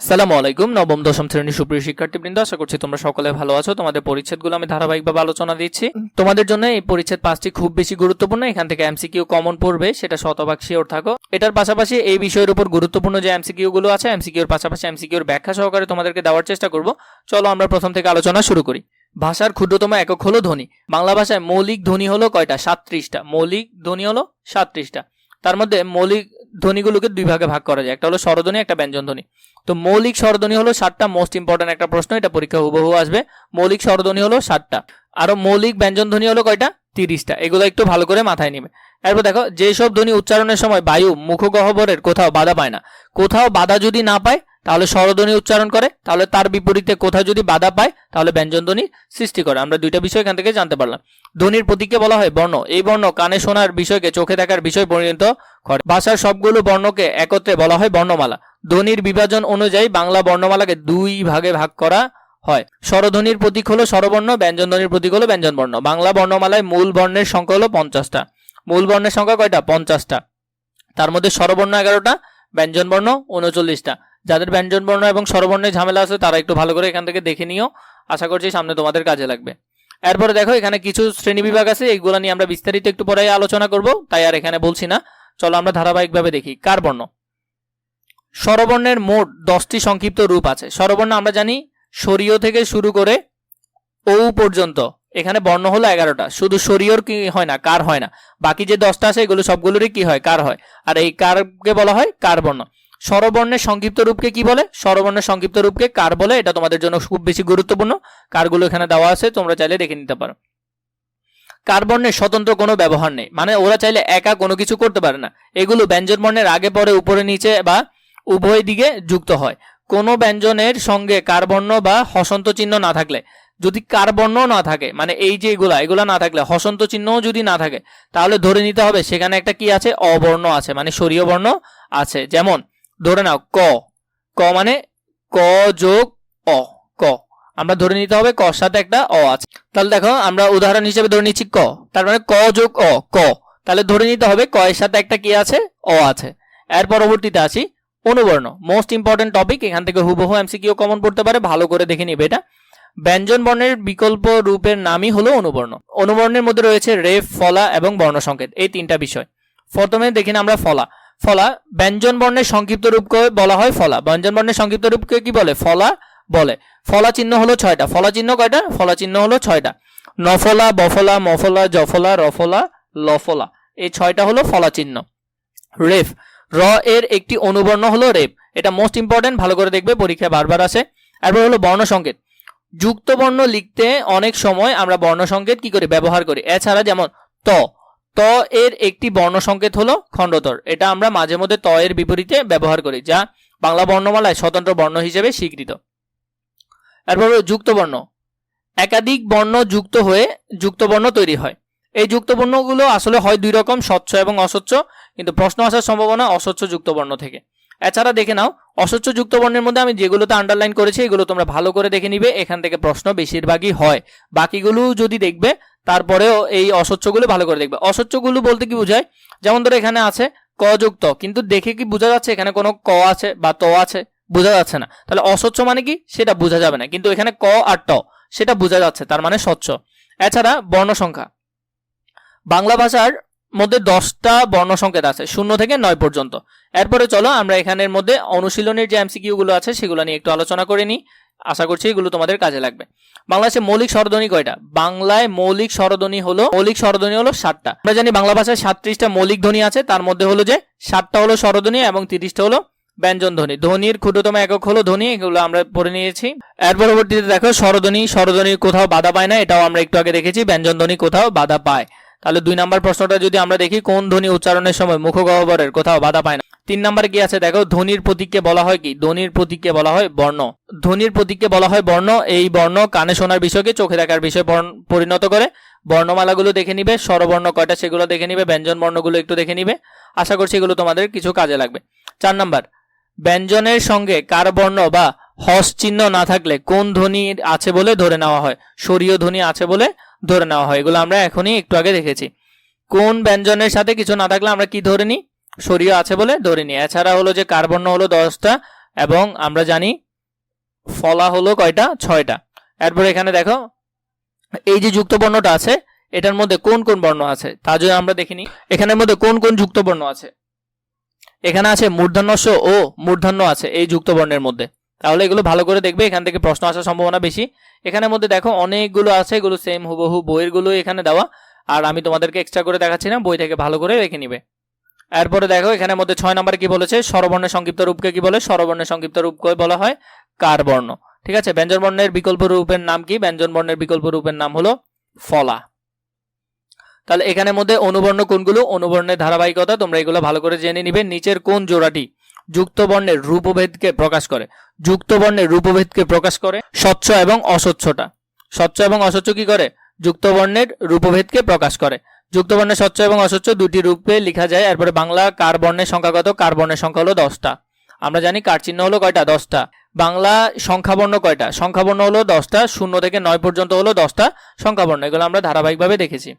সালামু আলাইকুম নবম দশম শ্রেণির সুপ্রিয় শিক্ষার্থীবৃন্দ আশা করছি তোমরা সকলে ভালো আছো। তোমাদের পরিচ্ছেদগুলো আমি ধারাবাহিকভাবে আলোচনা দিচ্ছি। তোমাদের জন্য এই পরিচ্ছেদ পাঁচটি খুব বেশি গুরুত্বপূর্ণ। এখান থেকে এমসিকিউ কমন পড়বে সেটা শতভাগ শিওর থাকো। এটার পাশাপাশি এই বিষয়ের উপর গুরুত্বপূর্ণ যে এমসিকিউ গুলো আছে এমসিকিউর পাশাপাশি এমসিকিউর ব্যাখ্যা সহকারে তোমাদেরকে দেওয়ার চেষ্টা করব। চলো আমরা প্রথম থেকে আলোচনা শুরু করি। ভাষার ক্ষুদ্রতম একক হলো ধ্বনি। বাংলা ভাষায় মৌলিক ধ্বনি হলো কয়টা? সাতত্রিশটা। মৌলিক ধ্বনি হলো সাতত্রিশটা। তার মধ্যে মৌলিক ধ্বনিগুলোকে দুই ভাগে ভাগ করা যায়। একটা হলো স্বরধ্বনি, একটা ব্যঞ্জন ধ্বনি। তো মৌলিক স্বরধ্বনি হলো সাতটা মোস্ট ইম্পর্টেন্ট একটা প্রশ্ন, এটা পরীক্ষা হুবহু আসবে। মৌলিক স্বরধ্বনি হলো সাতটা। আরও মৌলিক ব্যঞ্জন ধ্বনি হলো কয়টা? তিরিশটা। এগুলো একটু ভালো করে মাথায় নেবে। এরপর দেখো, যেসব ধ্বনি উচ্চারণের সময় বায়ু, মুখগহ্বরের কোথাও বাধা পায় না। কোথাও বাধা যদি না পায় তাহলে স্বরধ্বনি উচ্চারণ করে, তাহলে তার বিপরীতে কোথাও যদি বাধা পায়, তাহলে ব্যঞ্জন ধ্বনি সৃষ্টি করে। আমরা দুইটা বিষয় এখান থেকে জানতে পারলাম। ধ্বনির প্রতীককে বলা হয় বর্ণ। এই বর্ণ কানে শোনার বিষয়কে, চোখে দেখার বিষয় পরিণত করে। ভাষার সবগুলো বর্ণকে একত্রে বলা হয় বর্ণমালা। ধ্বনির বিভাজন অনুযায়ী বাংলা বর্ণমালাকে দুই ভাগে ভাগ করা হয়। স্বরধ্বনির প্রতীক হলো স্বরবর্ণ, ব্যঞ্জন ধ্বনির প্রতীক হলো ব্যঞ্জন বর্ণ। বাংলা বর্ণমালায় মূল বর্ণের সংখ্যা হলো পঞ্চাশটা। মূল বর্ণের সংখ্যা কয়টা? পঞ্চাশটা। তার মধ্যে স্বরবর্ণ এগারোটা, ব্যঞ্জন বর্ণ উনচল্লিশটা। যাদের ব্যঞ্জন বর্ণ এবং স্বরবর্ণের ঝামেলা আছে, তারা একটু ভালো করে এখান থেকে দেখে নিও। আশা করছি সামনে তোমাদের কাজে লাগবে। এরপরে দেখো, এখানে কিছু শ্রেণি বিভাগ আছে, এইগুলো নিয়ে আমরা বিস্তারিত একটু পরে আলোচনা করব। তাই আর এখানে বলছি না। চলো আমরা ধারাবাহিকভাবে দেখি। কার বর্ণ স্বরবর্ণের মোট দশটি সংক্ষিপ্ত রূপ আছে। স্বরবর্ণ আমরা জানি সরিয় থেকে শুরু করে ও পর্যন্ত। এখানে বর্ণ হলো এগারোটা। শুধু সরিয়র কি হয় না, কার হয় না। বাকি যে দশটা আছে, এগুলো সবগুলোরই কি হয়? কার হয়। আর এই কারকে বলা হয় কার বর্ণ স্বরবর্ণের সংক্ষিপ্ত রূপকে কি বলে? স্বরবর্ণের সংক্ষিপ্ত রূপকে কার বলে? এটা তোমাদের জন্য খুব বেশি গুরুত্বপূর্ণ। কারগুলো এখানে দেওয়া আছে, তোমরা চাইলে দেখে নিতে পারো। কার বর্ণের স্বতন্ত্র কোনো ব্যবহার নেই। মানে ওরা চাইলে একা কোনো কিছু করতে পারে না। এগুলো ব্যঞ্জন বর্ণের আগে, পরে, উপরে, নিচে বা উভয় দিকে যুক্ত হয়। কোনো ব্যঞ্জনের সঙ্গে কার বর্ণ বা হসন্ত চিহ্ন না থাকলে, যদি কার বর্ণ না থাকে মানে এই যে এগুলা এগুলা না থাকলে, হসন্ত চিহ্নও যদি না থাকে, তাহলে ধরে নিতে হবে সেখানে একটা কি আছে? অবর্ণ আছে মানে সরীয় বর্ণ আছে। যেমন ধরে নাও, ক। ক মানে ক যোগ অ, ক। আমরা ধরে নিতে হবে কর সাথে একটা অ আছে। তাহলে দেখো, আমরা উদাহরণ হিসেবে ধরে নিচ্ছি ক। তার মানে ক যোগ অ, ক। তাহলে ধরে নিতে হবে ক এর সাথে একটা কি আছে? অ আছে। এর পরবর্তীতে আসি, অনুবর্ণ। মোস্ট ইম্পর্টেন্ট টপিক এখান থেকে হুবহু এমসিকিউ কমন পড়তে পারে, ভালো করে দেখে নিবে এটা। ব্যঞ্জন বর্ণের বিকল্প রূপের নামই হলো অনুবর্ণ। অনুবর্ণের মধ্যে রয়েছে রেফ ফলা এবং বর্ণ সংকেত এই তিনটা বিষয়। প্রথমে দেখি না আমরা ফলা। ফলা, ব্যঞ্জন বর্ণের সংক্ষিপ্ত রূপকে বলা হয় ফলা। ব্যঞ্জন বর্ণের সংক্ষিপ্ত রূপকে কি বলে? ফলা বলে। ফলা চিহ্ন হলো ছয়টা। ফলা চিহ্ন কয়টা? ফলা চিহ্ন হলো ছয়টা। নফলা, বফলা, মফলা, জফলা, রফলা, লফলা। এই ছয়টা হলো ফলা চিহ্ন। রেফ। র এর একটি অনুবর্ণ হলো রেপ এটা মোস্ট ইম্পর্টেন্ট ভালো করে দেখবে পরীক্ষায় বারবার আসে। এরপর হলো বর্ণ সংকেত। যুক্ত বর্ণ লিখতে অনেক সময় আমরা বর্ণ সংকেত কি করি? ব্যবহার করি। এছাড়া যেমন ত ত এর একটি বর্ণ সংকেত হলো খণ্ডতর। এটা আমরা মাঝে মধ্যে ত এর বিপরীতে ব্যবহার করি, যা বাংলা বর্ণমালায় স্বতন্ত্র বর্ণ হিসেবে স্বীকৃত। এরপর হলো যুক্ত বর্ণ একাধিক বর্ণ যুক্ত হয়ে যুক্ত বর্ণ তৈরি হয়। এই যুক্ত বর্ণগুলো আসলে হয় দুই রকম, স্বচ্ছ এবং অস্বচ্ছ, কিন্তু প্রশ্ন আসার সম্ভাবনা অস্বচ্ছ যুক্ত বর্ণ থেকে। এছাড়া দেখে নাও অস্বচ্ছ যুক্ত বর্ণের মধ্যে আমি যেগুলোতে আন্ডারলাইন করেছি, এগুলো তোমরা ভালো করে দেখে নিবে, এখান থেকে প্রশ্ন বেশিরভাগই হয়। বাকিগুলো যদি দেখবে, তারপরেও এই অস্বচ্ছগুলো ভালো করে দেখবে। অস্বচ্ছগুলো বলতে কি বোঝায়? যেমন ধরো এখানে আছে ক যুক্ত কিন্তু দেখে কি বোঝা যাচ্ছে, এখানে কোনো ক আছে বা ত আছে, বোঝা যাচ্ছে না। তাহলে অস্বচ্ছ মানে কি? সেটা বোঝা যাবে না। কিন্তু এখানে ক আর ট, সেটা বোঝা যাচ্ছে, তার মানে স্বচ্ছ। এছাড়া বর্ণ সংখ্যা বাংলা ভাষার মধ্যে দশটা বর্ণ সংকেত আছে, শূন্য থেকে নয় পর্যন্ত। এরপরে চলো, আমরা এখানের মধ্যে অনুশীলনের যে এমসিকিউ গুলো আছে, সেগুলো নিয়ে একটু আলোচনা করে নিই। আশা করছি এগুলো তোমাদের কাজে লাগবে। বাংলাদেশে মৌলিক স্বরধ্বনি কয়টা? বাংলায় মৌলিক স্বরধ্বনি হলো, মৌলিক স্বরধ্বনি হলো সাতটা। আমরা জানি বাংলা ভাষায় সাতত্রিশটা মৌলিক ধ্বনি আছে, তার মধ্যে হলো যে সাতটা হলো স্বরধ্বনি এবং তিরিশটা হলো ব্যঞ্জন ধ্বনি। ধ্বনির ক্ষুদ্রতম একক হলো ধ্বনি, এগুলো আমরা পড়ে নিয়েছি। এর পরবর্তীতে দেখো স্বরধ্বনি স্বরধ্বনি কোথাও বাধা পায় না, এটাও আমরা একটু আগে দেখেছি, ব্যঞ্জন ধ্বনি কোথাও বাধা পায়। তাহলে দুই নাম্বার প্রশ্নটা যদি আমরা দেখি, কোন ধ্বনি উচ্চারণের সময় মুখগহ্বরের কোথাও বাধা পায় না? তিন নাম্বার কি আছে? দেখো, ধ্বনির প্রতীককে বলা হয় কি? ধ্বনির প্রতীককে বলা হয় বর্ণ। ধ্বনির প্রতীককে বলা হয় বর্ণ। এই বর্ণ কানে শোনার বিষয়কে চোখে দেখার বিষয় পরিণত করে। বর্ণমালাগুলো দেখে নিবে, স্বরবর্ণ কয়টা সেগুলো দেখে নিবে, ব্যঞ্জন বর্ণগুলো একটু দেখে নিবে। আশা করছি এগুলো তোমাদের কিছু কাজে লাগবে। চার নাম্বার, ব্যঞ্জনের সঙ্গে কার বর্ণ বা হস চিহ্ন না থাকলে কোন ধ্বনি আছে বলে ধরে নেওয়া হয়? সরীয় ধ্বনি আছে বলে ধরে নেওয়া হয়। এগুলো আমরা এখনই একটু আগে দেখেছি। কোন ব্যঞ্জনের সাথে কিছু না থাকলে আমরা কি ধরে নিই? সরিয়ে আছে বলে ধরে নিই। এছাড়া হলো যে কার্বর্ণ হলো দশটা এবং আমরা জানি ফলা হলো কয়টা? ছয়টা। এরপর এখানে দেখো, এই যে যুক্ত বর্ণটা আছে, এটার মধ্যে কোন কোন বর্ণ আছে? তা যদি আমরা দেখিনি এখানের মধ্যে কোন কোন যুক্ত বর্ণ আছে? এখানে আছে মূর্ধন্যস্ব ও মূর্ধন্য আছে এই যুক্ত বর্ণের মধ্যে। তাহলে এগুলো ভালো করে দেখবে, এখান থেকে প্রশ্ন আসার সম্ভাবনা বেশি। এখানের মধ্যে দেখো অনেকগুলো আছে, এগুলো সেম হুবহু বইয়েরগুলো এখানে দেওয়া। আর আমি তোমাদেরকে এক্সট্রা করে দেখাচ্ছি না, বই থেকে ভালো করে রেখে নিবে। এরপরে দেখো, এখানের মধ্যে ছয় নম্বরে কি বলেছে? স্বরবর্ণের সংক্ষিপ্ত রূপকে কি বলে? স্বরবর্ণের সংক্ষিপ্ত রূপকে বলা হয়? কারবর্ণ। ঠিক আছে? ব্যঞ্জন বর্ণের বিকল্প রূপের নাম কি? ব্যঞ্জন বর্ণের বিকল্প রূপের নাম হলো ফলা। তাহলে এখানের মধ্যে অনুবর্ণ কোনগুলো? অনুবর্ণের ধারাবাহিকতা, তোমরা এগুলো ভালো করে জেনে নিবে। নিচের কোন জোড়াটি? যুক্ত বর্ণের রূপভেদকে প্রকাশ করে। যুক্ত বর্ণের রূপভেদকে প্রকাশ করে স্বচ্ছ এবং অস্বচ্ছটা স্বচ্ছ এবং অস্বচ্ছ কি করে? যুক্ত বর্ণের রূপভেদকে প্রকাশ করে। যুক্ত বর্ণের স্বচ্ছ এবং অস্বচ্ছ দুটি রূপে লেখা যায়। এরপরে বাংলা কার বর্ণের সংখ্যা কত কার বর্ণের সংখ্যা হলো দশটা। আমরা জানি কার চিহ্ন হলো কয়টা? দশটা। বাংলা সংখ্যাবর্ণ কয়টা? সংখ্যাবর্ণ হলো দশটা, শূন্য থেকে নয় পর্যন্ত হলো দশটা সংখ্যাবর্ণ। এগুলো আমরা ধারাবাহিকভাবে দেখেছি।